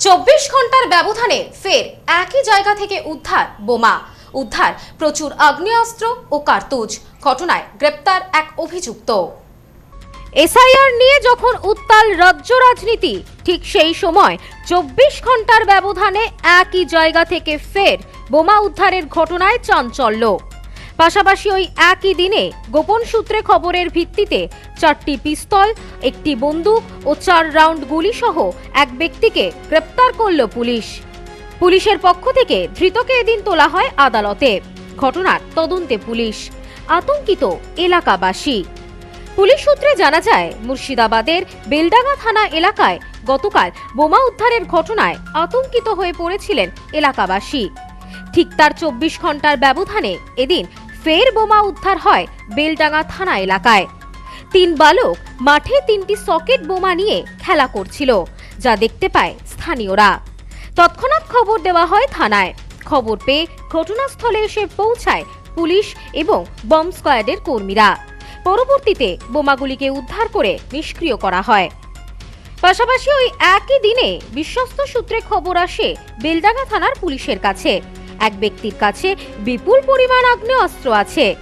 চব্বিশ ঘণ্টার ব্যবধানে ফের একই জায়গা থেকে উদ্ধার বোমা। উদ্ধার, প্রচুর আগ্নেয়াস্ত্র ও কার্তুজ। ঘটনায় গ্রেপ্তার এক অভিযুক্ত। এসআইআর নিয়ে যখন উত্তাল রাজ্য রাজনীতি, ঠিক সেই সময় চব্বিশ ঘণ্টার ব্যবধানে একই জায়গা থেকে ফের বোমা উদ্ধারের ঘটনায় চাঞ্চল্য। পাশাপাশি ওই একই দিনে গোপন সূত্রে খবরের ভিত্তিতে চারটি পিস্তল, একটি বন্দুক ও চার রাউন্ড গুলি সহ এক ব্যক্তিকে গ্রেপ্তার করল পুলিশ। পুলিশের পক্ষ থেকে ধৃতকে এদিন তোলা হয় আদালতে। ঘটনার তদন্তে পুলিশ, আতঙ্কিত এলাকাবাসী। পুলিশ সূত্রে জানা যায়, মুর্শিদাবাদের বেলডাঙ্গা থানা এলাকায় গতকাল বোমা উদ্ধারের ঘটনায় আতঙ্কিত হয়ে পড়েছিলেন এলাকাবাসী। ঠিক তার চব্বিশ ঘণ্টার ব্যবধানে এদিন ফের বোমা উদ্ধার হয় বেলডাঙ্গা থানা এলাকায়। তিন বালক মাঠে তিনটি সকেট বোমা নিয়ে খেলা করছিল, যা দেখতে পায় স্থানীয়রা। তৎক্ষণাৎ খবর দেওয়া হয় থানায়। খবর পেয়ে ঘটনাস্থলে এসে পৌঁছায় পুলিশ এবং বম্ব স্কোয়াডের কর্মীরা। পরবর্তীতে বোমাগুলিকে উদ্ধার করে নিষ্ক্রিয় করা হয়। পাশাপাশি ওই একই দিনে বিশ্বস্ত সূত্রে খবর আসে বেলডাঙ্গা থানার পুলিশের কাছে। এক ব্যক্তির কাছে বিপুল পরিমাণ আগ্নেয়াস্ত্র আছে।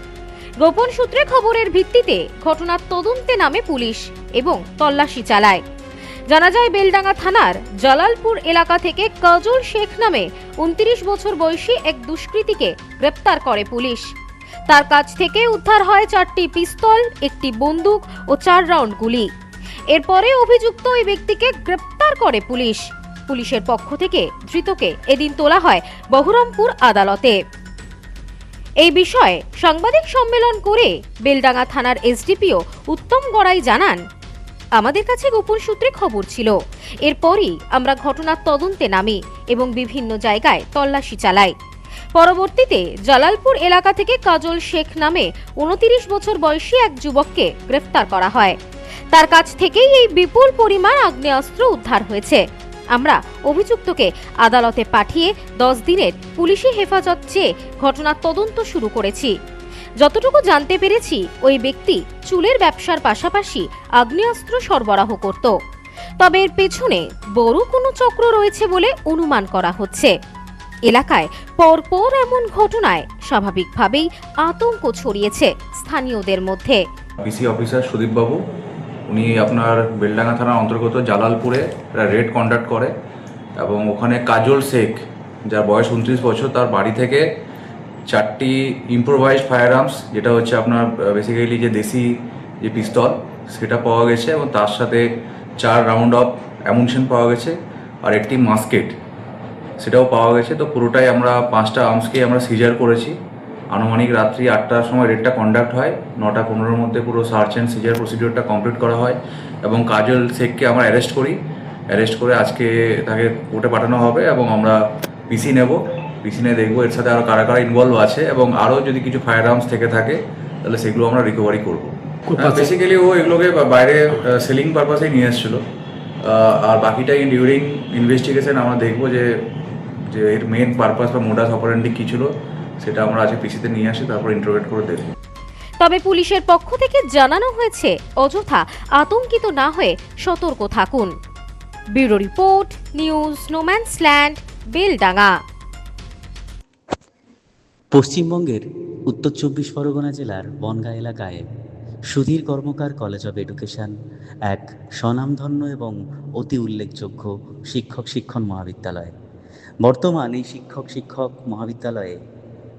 গোপন সূত্রে খবরের ভিত্তিতে ঘটনার তদন্তে নামে পুলিশ এবং তল্লাশি চালায়। জানা যায়, বেলডাঙ্গা থানার জালালপুর এলাকা থেকে কাজল শেখ নামে উনত্রিশ বছর বয়সী এক দুষ্কৃতীকে গ্রেপ্তার করে পুলিশ। তার কাছ থেকে উদ্ধার হয় চারটি পিস্তল, একটি বন্দুক ও চার রাউন্ড গুলি। এরপরে অভিযুক্ত ওই ব্যক্তিকে গ্রেপ্তার করে পুলিশ। পুলিশের পক্ষ থেকে ধৃতকে এদিন তোলা হয় বহরমপুর আদালতে। এই বিষয়ে সাংবাদিক সম্মেলন করে বেলডাঙ্গা থানার এসডিপিও উত্তম গড়াই জানান, আমাদের কাছে গোপন সূত্রে খবর ছিল। এরপরই আমরা ঘটনার তদন্তে নামি এবং বিভিন্ন জায়গায় তল্লাশি চালাই। পরবর্তীতে জালালপুর এলাকা থেকে কাজল শেখ নামে উনতিরিশ বছর বয়সী এক যুবককে গ্রেফতার করা হয়। তার কাছ থেকেই এই বিপুল পরিমাণ আগ্নেয়াস্ত্র উদ্ধার হয়েছে। আমরা অভিযুক্তকে আদালতে পাঠিয়ে দশ দিনের পুলিশি হেফাজত চেয়ে ঘটনার তদন্ত শুরু করেছি। যতটুকু জানতে পেরেছি, ওই ব্যক্তি চুলের ব্যবসার পাশাপাশি আগ্নেয়াস্ত্র সরবরাহ করত। তবে এর পেছনে বড় কোনো চক্র রয়েছে বলে অনুমান করা হচ্ছে। এলাকায় পরপর এমন ঘটনায় স্বাভাবিকভাবেই আতঙ্ক ছড়িয়েছে স্থানীয়দের মধ্যে। পিসি অফিসার সুদীপবাবু উনি আপনার বেলডাঙ্গা থানার অন্তর্গত জালালপুরে রেড কন্ডাক্ট করে এবং ওখানে কাজল শেখ, যার বয়স উনত্রিশ বছর, তার বাড়ি থেকে চারটি ইম্প্রোভাইজ ফায়ার আর্মস যেটা হচ্ছে আপনার বেসিক্যালি যে দেশি যে পিস্তল, সেটা পাওয়া গেছে এবং তার সাথে চার রাউন্ড অফ অ্যামুনিশন পাওয়া গেছে আর একটি মাস্কেট সেটাও পাওয়া গেছে। তো পুরোটাই আমরা পাঁচটা আর্মসকেই আমরা সিজার করেছি। আনুমানিক রাত্রি আটটার সময় রেডটা কন্ডাক্ট হয় নটা পনেরোর মধ্যে পুরো সার্চ অ্যান্ড সিজার প্রসিডিওরটা কমপ্লিট করা হয় এবং কাজল শেখকে আমরা অ্যারেস্ট করি। অ্যারেস্ট করে আজকে তাকে কোর্টে পাঠানো হবে এবং আমরা পিসি নেব। পিসি নিয়ে দেখব এর সাথে আরও কারা কারা ইনভলভ আছে এবং আরও যদি কিছু ফায়ার আর্মস থেকে থাকে তাহলে সেগুলো আমরা রিকভারি করব। বেসিক্যালি ও এগুলোকে বাইরে সেলিং পারপাসেই নিয়ে এসেছিল। আর বাকিটাই ডিউরিং ইনভেস্টিগেশন আমরা দেখব যে যে এর মেন পারপাস বা মোডাস অপারেন্ডি কী ছিল। সেটা আমরা আজকে পিসিতে নিয়ে আসি তারপর ইন্টারোগেট করে দেখব। তবে পুলিশের পক্ষ থেকে জানানো হয়েছে অযথা আতঙ্কিত না হয়ে সতর্ক থাকুন। Bureau report news no man's land Beldanga. পশ্চিমবঙ্গের উত্তর চব্বিশ পরগনা জেলার বনগাঁ এলাকায় Sudhir Karmakar college of education এক স্বনামধন্য এবং অতি উল্লেখযোগ্য শিক্ষক শিক্ষণ মহাবিদ্যালয়। বর্তমান এই শিক্ষক শিক্ষক মহাবিদ্যালয়ে